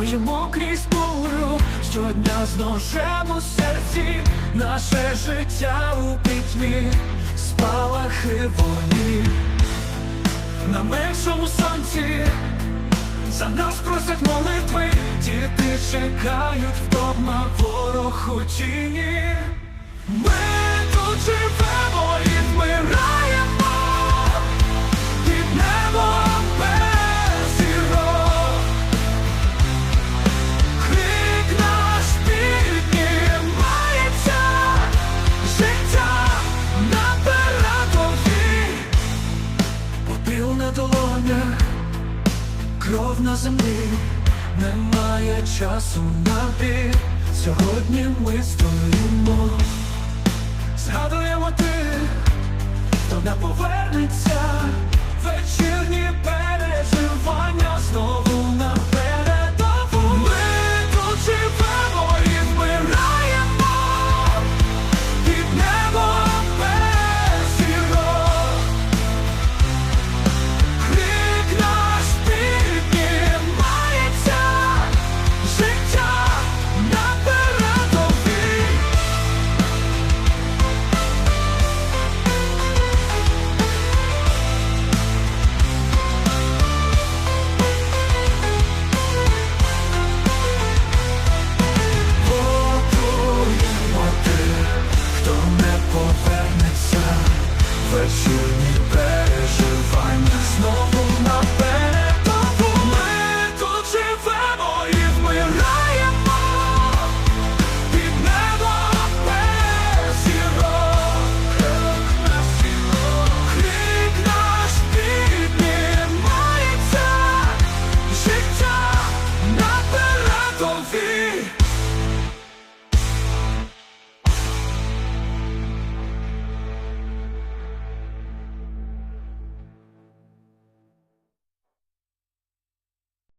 Стоїмо крізь буру, щодня дня ножем серці, наше життя у пітьмі, спалахи вогні, на меншому сонці, за нас просять молитви, діти чекають вдома ворог у тіні. Кров на землі, немає часу на біль. Сьогодні ми стоїмо, згадуємо тих, хто не повернеться, вечірні повернеться вечірній день.